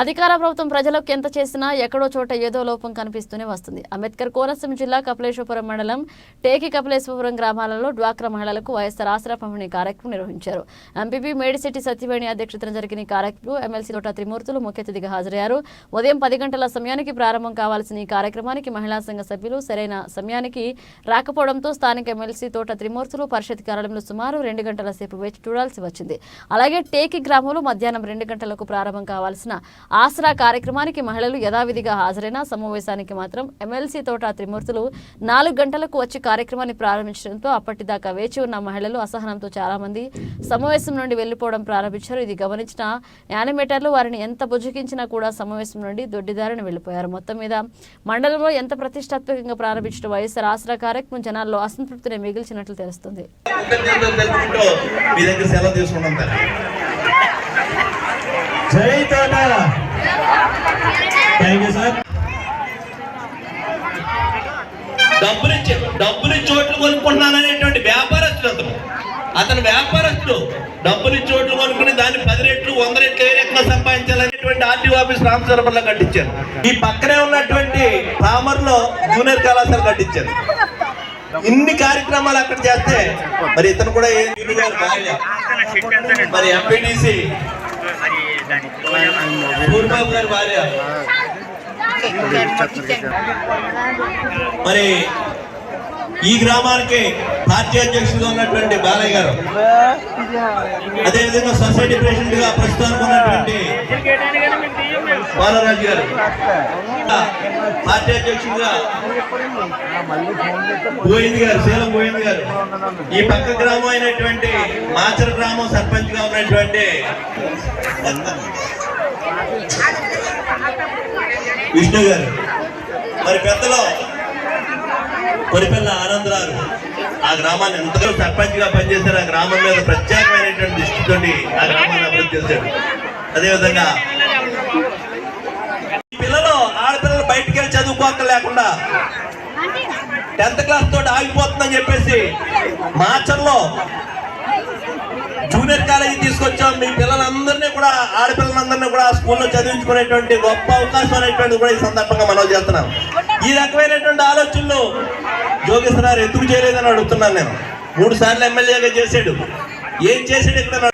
అధికార ప్రభుత్వం ప్రజలకు ఎంత చేసినా ఎక్కడో చోట ఏదో లోపం కనిపిస్తూనే వస్తుంది. అంబేద్కర్ కోనసీమ జిల్లా కపిలేశ్వరం మండలం టేకి కపిలేశ్వరం గ్రామాలలో డ్వాక్రా మహిళలకు వైఎస్ఆర్ ఆసరా పంపిణీ కార్యక్రమం నిర్వహించారు. ఎంపీపీ మేడిశెట్టి సత్యవేణి అధ్యక్షతన జరిగిన ఈ కార్యక్రమంలో ఎమ్మెల్సీ తోట త్రిమూర్తులు ముఖ్య అతిథిగా హాజరయ్యారు. ఉదయం పది గంటల సమయానికి ప్రారంభం కావాల్సిన ఈ కార్యక్రమానికి మహిళా సంఘ సభ్యులు సరైన సమయానికి రాకపోవడంతో స్థానిక ఎమ్మెల్సీ తోట త్రిమూర్తులు పరిషత్ కార్యాలయంలో సుమారు రెండు గంటల సేపు వేచి చూడాల్సి వచ్చింది. అలాగే టేకి గ్రామంలో మధ్యాహ్నం రెండు గంటలకు ప్రారంభం కావాల్సిన ఆసరా కార్యక్రమానికి మహిళలు యథావిధిగా హాజరైన సమావేశానికి మాత్రం ఎమ్మెల్సీ తోట త్రిమూర్తులు నాలుగు గంటలకు వచ్చి కార్యక్రమాన్ని ప్రారంభించడంతో అప్పటిదాకా వేచి ఉన్న మహిళలు అసహనంతో చాలామంది సమావేశం నుండి వెళ్ళిపోవడం ప్రారంభించారు. ఇది గమనించిన యానిమేటర్లు వారిని ఎంత బుజ్జగించినా కూడా సమావేశం నుండి దొడ్డిదారిని వెళ్ళిపోయారు మొత్తం మీద మండలంలో ఎంత ప్రతిష్టాత్మకంగా ప్రారంభించిన వైఎస్ఆర్ ఆసరా కార్యక్రమం జనాల్లో అసంతృప్తిని మిగిల్చినట్లు తెలుస్తుంది. జై తోట డబ్బులిచ్చి డబ్బులిచ్చి చోట్లు కొనుక్కుంటున్నాననేటువంటి వ్యాపారస్తుడు అతను. అతను వ్యాపారస్తుడు. డబ్బులిచ్చి చోట్లు కొనుక్కుని దాన్ని పది రెట్లు వంద రెట్లు ఏ రకంగా సంపాదించాలనేటువంటి ఆర్టీఓ ఆఫీస్ రామచరపల్లి కట్టించారు. ఈ పక్కనే ఉన్నటువంటి రామర్లో జూనియర్ కళాశాల కట్టించారు. ఇన్ని కార్యక్రమాలు అక్కడ చేస్తే మరి ఇతను కూడా ఏ మరి ఎంపీటీసీ పూర్బాబు గారి భార్య. మరి ఈ గ్రామానికి పార్టీ అధ్యక్షుడిగా ఉన్నటువంటి బాలయ్య గారు. అదేవిధంగా సొసైటీ ప్రెసిడెంట్గా ప్రస్తుతానికి ఉన్నటువంటి బాలరాజు గారు. పార్టీ అధ్యక్షుడిగా గోవింద్ గారు శీలం గోవింద్ గారు. ఈ పక్క గ్రామం అయినటువంటి మాచర గ్రామం సర్పంచ్గా ఉన్నటువంటి విష్ణు గారు. మరి పెద్దలో కొరిపెల్ల ఆనందరారు ఆ గ్రామాన్ని ఎంతగా సర్పంచ్గా పనిచేశారు. ఆ గ్రామం మీద ప్రత్యేకమైనటువంటి దృష్టితో ఆ గ్రామాన్ని అభివృద్ధి చేశాడు అదేవిధంగా పిల్లలు ఆడపిల్లలు బయటికి వెళ్ళి చదువుకోక లేకుండా టెన్త్ క్లాస్ తోటి ఆగిపోతుందని చెప్పేసి మార్చర్లో జూనియర్ కాలేజీ తీసుకొచ్చాం మీ పిల్లలందరినీ కూడా ఆడపిల్లలందరినీ కూడా స్కూల్లో చదివించుకునేటువంటి గొప్ప అవకాశం అనేటువంటి కూడా ఈ సందర్భంగా మనం చేస్తున్నాం. ఈ రకమైనటువంటి ఆలోచనలు జోగేశ్వరరావు ఎందుకు చేయలేదని అడుగుతున్నాను నేను. మూడు సార్లు ఎమ్మెల్యేగా చేశాడు. ఏం చేశాడు ఇక్కడ?